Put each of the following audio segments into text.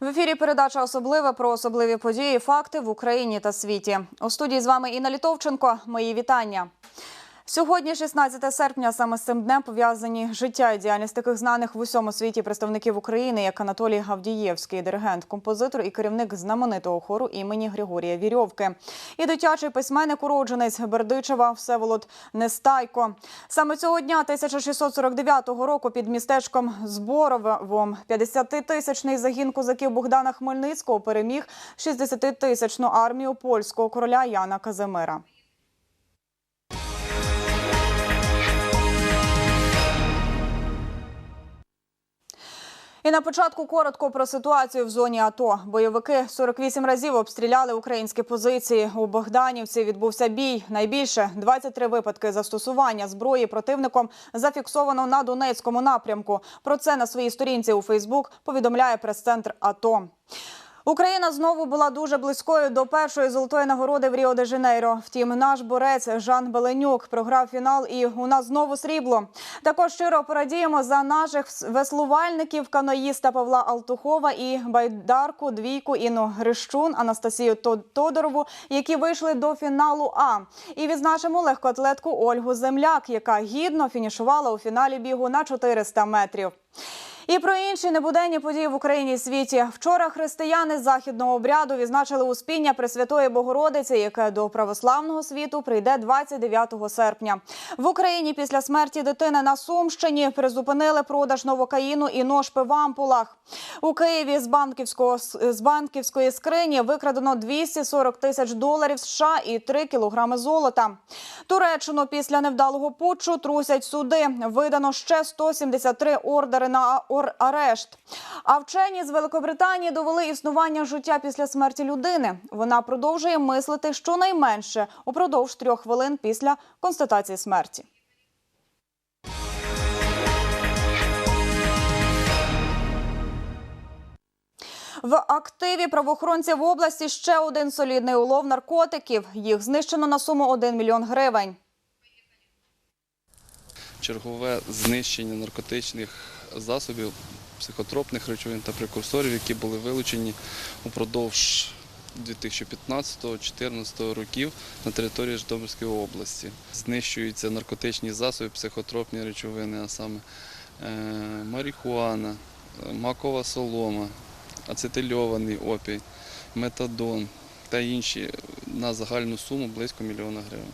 В ефірі передача особлива про особливі події, факти в Україні та світі. У студії з вами Інна Літовченко. Мої вітання. Сьогодні, 16 серпня, саме з цим днем пов'язані життя і діяльність таких знаних в усьому світі представників України, як Анатолій Гавдієвський, диригент, композитор і керівник знаменитого хору імені Григорія Вірьовки. І дитячий письменник уродженець Бердичева Всеволод Нестайко. Саме цього дня 1649 року під містечком Зборовом 50-тисячний загін козаків Богдана Хмельницького переміг 60-тисячну армію польського короля Яна Казимира. І на початку коротко про ситуацію в зоні АТО. Бойовики 48 разів обстріляли українські позиції. У Богданівці відбувся бій. Найбільше 23 випадки застосування зброї противником зафіксовано на Донецькому напрямку. Про це на своїй сторінці у Фейсбук повідомляє прес-центр АТО. Україна знову була дуже близькою до першої золотої нагороди в Ріо де Жанейро. Втім, наш борець Жан Беленюк програв фінал, і у нас знову срібло. Також щиро порадіємо за наших веслувальників каноїста Павла Алтухова і байдарку двійку Інну Грищун, Анастасію Тодорову, які вийшли до фіналу. А і відзначимо легкоатлетку Ольгу Земляк, яка гідно фінішувала у фіналі бігу на 400 метрів. І про інші небуденні події в Україні і світі. Вчора християни з західного обряду відзначили успіння Пресвятої Богородиці, яке до православного світу прийде 29 серпня. В Україні після смерті дитини на Сумщині призупинили продаж новокаїну і ножпи в ампулах. У Києві з банківського з банківської скрині викрадено 240 тисяч доларів США і 3 кілограми золота. Туреччину після невдалого путчу трусять суди. Видано ще 173 ордери на арешт. А вчені з Великобританії довели існування життя після смерті людини. Вона продовжує мислити щонайменше упродовж трьох хвилин після констатації смерті. В активі правоохоронців області ще один солідний улов наркотиків. Їх знищено на суму 1 мільйон гривень. Чергове знищення наркотичних засобів, психотропних речовин та прекурсорів, які були вилучені упродовж 2015-2014 років на території Житомирської області. Знищуються наркотичні засоби, психотропні речовини, а саме е, марихуана, макова солома, ацетильований опій, метадон та інші на загальну суму близько мільйона гривень.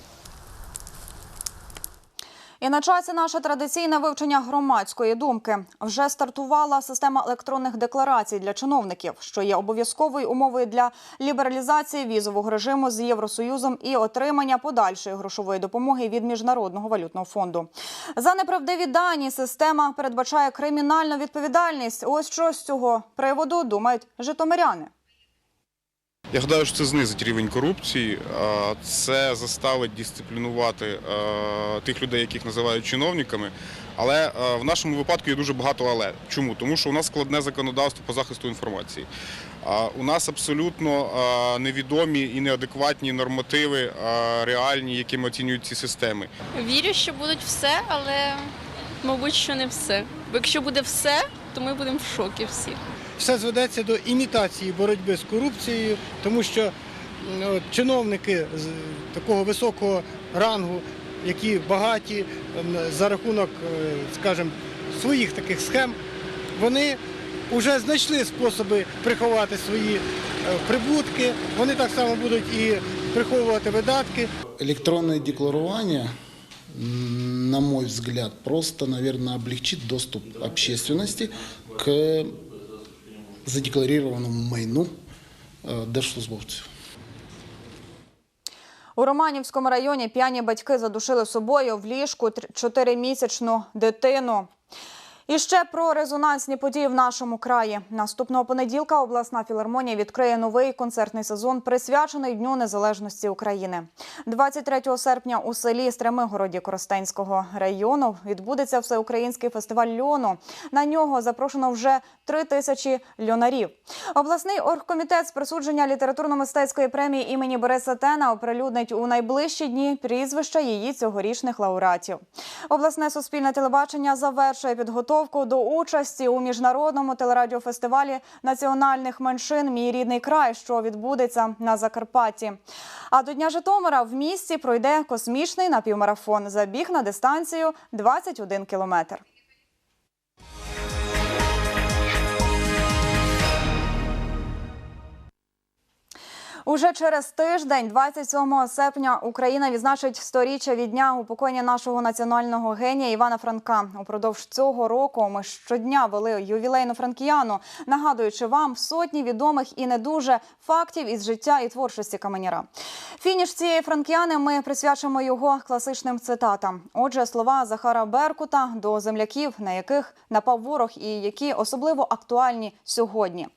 І на часі наше традиційне вивчення громадської думки вже стартувала система електронних декларацій для чиновників, що є обов'язковою умовою для лібералізації візового режиму з Євросоюзом і отримання подальшої грошової допомоги від міжнародного валютного фонду. За неправдиві дані система передбачає кримінальну відповідальність. Ось що з цього приводу думають житомиряни. Я гадаю, що це знизить рівень корупції, це заставить дисциплінувати е, тих людей, яких називають чиновниками. Але е, в нашому випадку є дуже багато але. Чому? Тому що у нас складне законодавство по захисту інформації. У нас абсолютно е, невідомі і неадекватні нормативи реальні, якими оцінюють ці системи. Вірю, що будуть все, але мабуть, що не все. Бо якщо буде все, то ми будемо в шокі всі все зведеться до імітації боротьби з корупцією, тому що чиновники з такого високого рангу, які багаті за рахунок, скажімо, своїх таких схем, вони вже знайшли способи приховати свої прибутки. Вони так само будуть і приховувати видатки. Електронне декларування. На мой взгляд, просто, наверное, облегчит доступ общественности к задекларированному майну держслужбовців. У Романівському районі п'яні батьки задушили собою в ліжку чотиримісячну дитину. І ще про резонансні події в нашому краї. Наступного понеділка обласна філармонія відкриє новий концертний сезон, присвячений Дню Незалежності України. 23 серпня у селі Стремигороді Коростенського району відбудеться всеукраїнський фестиваль льону. На нього запрошено вже три тисячі льонарів. Обласний оргкомітет з присудження літературно-мистецької премії імені Бориса Тена оприлюднить у найближчі дні прізвища її цьогорічних лауреатів. Обласне суспільне телебачення завершує підготовку підготовку до участі у міжнародному телерадіофестивалі національних меншин Мій рідний край, що відбудеться на Закарпатті. А до Дня Житомира в місті пройде космічний напівмарафон. Забіг на дистанцію 21 кілометр. Уже через тиждень, 27 серпня, Україна відзначить сторіччя від дня упокоєння нашого національного генія Івана Франка. Упродовж цього року ми щодня вели ювілейну франкіяну, нагадуючи вам сотні відомих і не дуже фактів із життя і творчості каменяра. Фініш цієї франкіяни ми присвячимо його класичним цитатам. Отже, слова Захара Беркута до земляків, на яких напав ворог, і які особливо актуальні сьогодні.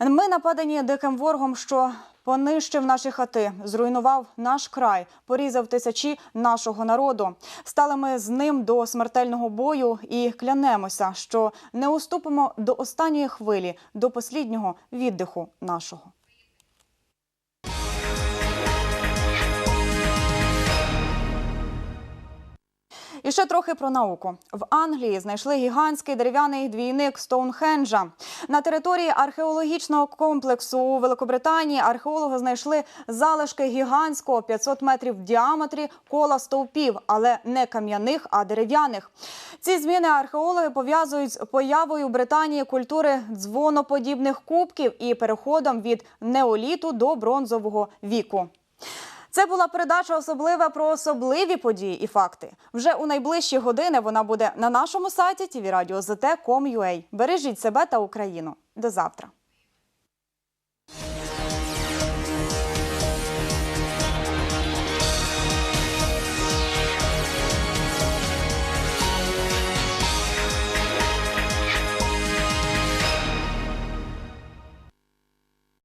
Ми нападані диким ворогом, що Понищив наші хати, зруйнував наш край, порізав тисячі нашого народу. Стали ми з ним до смертельного бою і клянемося, що не уступимо до останньої хвилі, до посліднього віддиху нашого. І ще трохи про науку. В Англії знайшли гігантський дерев'яний двійник Стоунхенджа. На території археологічного комплексу у Великобританії археологи знайшли залишки гігантського 500 метрів в діаметрі кола стовпів, але не кам'яних, а дерев'яних. Ці зміни археологи пов'язують з появою в Британії культури дзвоноподібних кубків і переходом від неоліту до бронзового віку. Це була передача особлива про особливі події і факти. Вже у найближчі години вона буде на нашому сайті tvradio.zt.com.ua. Бережіть себе та Україну. До завтра.